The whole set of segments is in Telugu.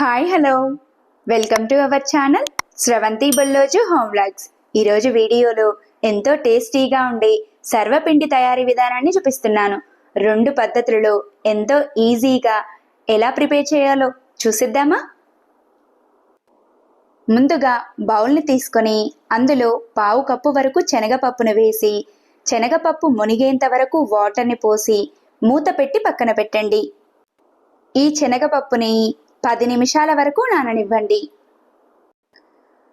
Hi hello welcome to our channel Sravanthi Bolloju home vlogs ఈరోజు వీడియోలో ఎంతో టేస్టీగా ఉండే సర్వపిండి తయారీ విధానాన్ని చూపిస్తున్నాను. రెండు పద్ధతులలో ఎంతో ఈజీగా ఎలా ప్రిపేర్ చేయాలో చూసిద్దామా? ముందుగా బౌల్ని తీసుకొని అందులో పావు కప్పు వరకు శనగపప్పును వేసి శనగపప్పు మునిగేంత వరకు వాటర్ని పోసి మూత పెట్టి పక్కన పెట్టండి. ఈ శనగపప్పుని పది నిమిషాల వరకు నాననివ్వండి.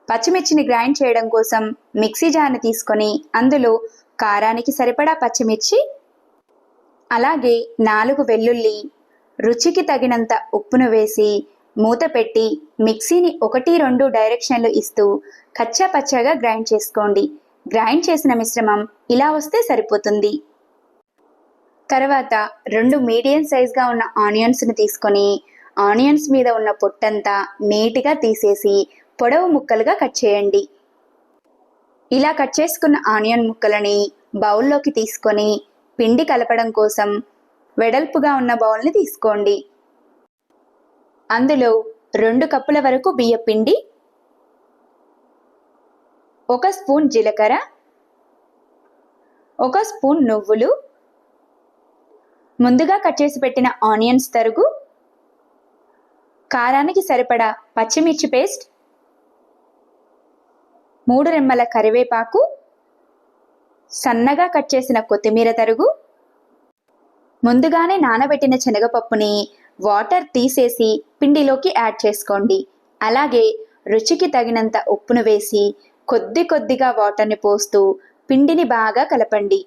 పచ్చిమిర్చిని గ్రైండ్ చేయడం కోసం మిక్సీ జార్ని తీసుకొని అందులో కారానికి సరిపడా పచ్చిమిర్చి అలాగే నాలుగు వెల్లుల్లి రుచికి తగినంత ఉప్పును వేసి మూత పెట్టి మిక్సీని ఒకటి రెండు డైరెక్షన్లు ఇస్తూ కచ్చా పచ్చగా గ్రైండ్ చేసుకోండి. గ్రైండ్ చేసిన మిశ్రమం ఇలా వస్తే సరిపోతుంది. తర్వాత రెండు మీడియం సైజ్గా ఉన్న ఆనియన్స్ని తీసుకొని ఆనియన్స్ మీద ఉన్న పొట్టంతా నీట్గా తీసేసి పొడవు ముక్కలుగా కట్ చేయండి. ఇలా కట్ చేసుకున్న ఆనియన్ ముక్కలని బౌల్లోకి తీసుకొని పిండి కలపడం కోసం వెడల్పుగా ఉన్న బౌల్ని తీసుకోండి. అందులో రెండు కప్పుల వరకు బియ్య పిండి ఒక స్పూన్ జీలకర్ర ఒక స్పూన్ నువ్వులు ముందుగా కట్ చేసి పెట్టిన ఆనియన్స్ తరుగు కారానికి సరిపడా పచ్చిమిర్చి పేస్ట్ మూడు రెమ్మల కరివేపాకు సన్నగా కట్ చేసిన కొత్తిమీర తరుగు ముందుగానే నానబెట్టిన శనగపప్పుని వాటర్ తీసేసి పిండిలోకి యాడ్ చేసుకోండి. అలాగే రుచికి తగినంత ఉప్పును వేసి కొద్ది కొద్దిగా వాటర్ని పోస్తూ పిండిని బాగా కలపండి.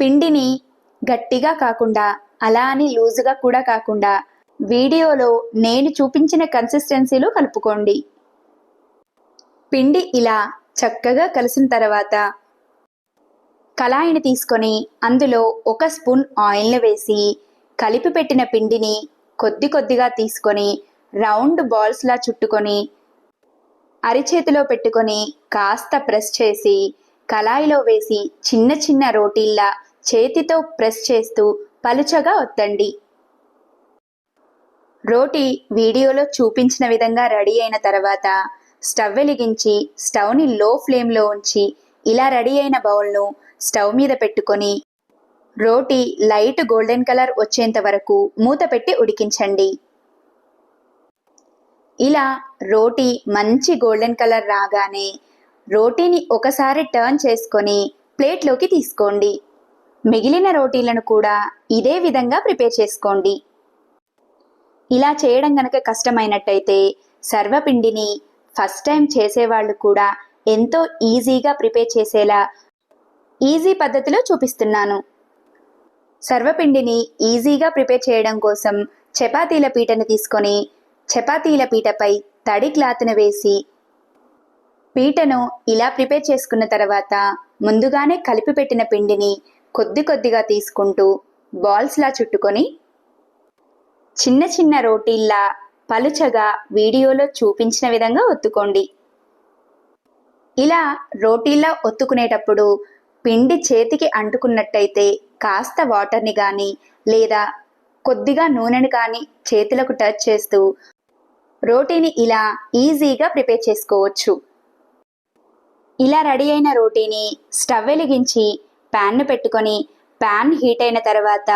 పిండిని గట్టిగా కాకుండా అలా అని లూజుగా కూడా కాకుండా వీడియోలో నేను చూపించిన కన్సిస్టెన్సీలో కలుపుకోండి. పిండి ఇలా చక్కగా కలిసిన తర్వాత కళాయిని తీసుకొని అందులో ఒక స్పూన్ ఆయిల్ని వేసి కలిపి పెట్టిన పిండిని కొద్ది కొద్దిగా తీసుకొని రౌండ్ బాల్స్లా చుట్టుకొని అరిచేతిలో పెట్టుకొని కాస్త ప్రెస్ చేసి కళాయిలో వేసి చిన్న చిన్న రోటీల్లా చేతితో ప్రెస్ చేస్తూ పలుచగా ఒత్తండి. రోటీ వీడియోలో చూపించిన విధంగా రెడీ అయిన తర్వాత స్టవ్ వెలిగించి స్టవ్ని లో ఫ్లేమ్లో ఉంచి ఇలా రెడీ అయిన బౌల్ను స్టవ్ మీద పెట్టుకొని రోటీ లైట్ గోల్డెన్ కలర్ వచ్చేంత వరకు మూత పెట్టి ఉడికించండి. ఇలా రోటీ మంచి గోల్డెన్ కలర్ రాగానే రోటీని ఒకసారి టర్న్ చేసుకొని ప్లేట్లోకి తీసుకోండి. మిగిలిన రోటీలను కూడా ఇదే విధంగా ప్రిపేర్ చేసుకోండి. ఇలా చేయడం గనక కష్టమైనట్టయితే సర్వపిండిని ఫస్ట్ టైం చేసేవాళ్ళు కూడా ఎంతో ఈజీగా ప్రిపేర్ చేసేలా ఈజీ పద్ధతిలో చూపిస్తున్నాను. సర్వపిండిని ఈజీగా ప్రిపేర్ చేయడం కోసం చపాతీల పీటను తీసుకొని చపాతీల పీటపై తడి క్లాత్ను వేసి పీటను ఇలా ప్రిపేర్ చేసుకున్న తర్వాత ముందుగానే కలిపి పెట్టిన పిండిని కొద్ది కొద్దిగా తీసుకుంటూ బాల్స్లా చుట్టుకొని చిన్న చిన్న రోటీల్లా పలుచగా వీడియోలో చూపించిన విధంగా ఒత్తుకోండి. ఇలా రోటీల్లా ఒత్తుకునేటప్పుడు పిండి చేతికి అంటుకున్నట్టయితే కాస్త వాటర్ని కానీ లేదా కొద్దిగా నూనెని కానీ చేతులకు టచ్ చేస్తూ రోటీని ఇలా ఈజీగా ప్రిపేర్ చేసుకోవచ్చు. ఇలా రెడీ అయిన రోటీని స్టవ్ వెలిగించి ప్యాన్ను పెట్టుకొని ప్యాన్ హీట్ అయిన తర్వాత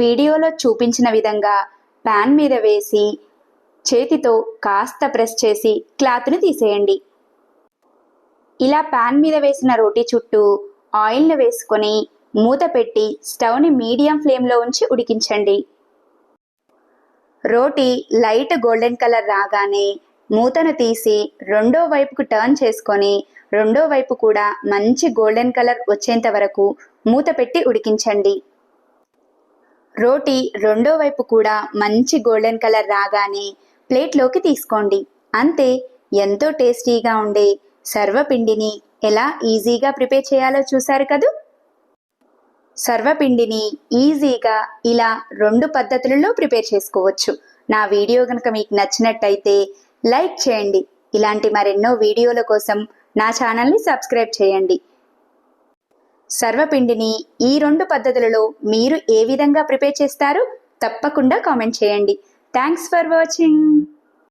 వీడియోలో చూపించిన విధంగా ప్యాన్ మీద వేసి చేతితో కాస్త ప్రెస్ చేసి క్లాత్ని తీసేయండి. ఇలా ప్యాన్ మీద వేసిన రోటీ చుట్టూ ఆయిల్ను వేసుకొని మూత పెట్టి స్టవ్ని మీడియం ఫ్లేమ్లో ఉంచి ఉడికించండి. రోటీ లైట్ గోల్డెన్ కలర్ రాగానే మూతను తీసి రెండో వైపుకు టర్న్ చేసుకొని రెండో వైపు కూడా మంచి గోల్డెన్ కలర్ వచ్చేంత వరకు మూత పెట్టి ఉడికించండి. రోటీ రెండో వైపు కూడా మంచి గోల్డెన్ కలర్ రాగానే ప్లేట్లోకి తీసుకోండి. అంతే ఎంతో టేస్టీగా ఉండే సర్వపిండిని ఎలా ఈజీగా ప్రిపేర్ చేయాలో చూశారు కదూ? సర్వపిండిని ఈజీగా ఇలా రెండు పద్ధతులలో ప్రిపేర్ చేసుకోవచ్చు. నా వీడియో కనుక మీకు నచ్చినట్టయితే లైక్ చేయండి. ఇలాంటి మరెన్నో వీడియోల కోసం నా ఛానల్ని సబ్స్క్రైబ్ చేయండి. సర్వపిండిని ఈ రెండు పద్ధతులలో మీరు ఏ విధంగా ప్రిపేర్ చేస్తారు తప్పకుండా కామెంట్ చేయండి. Thanks for watching.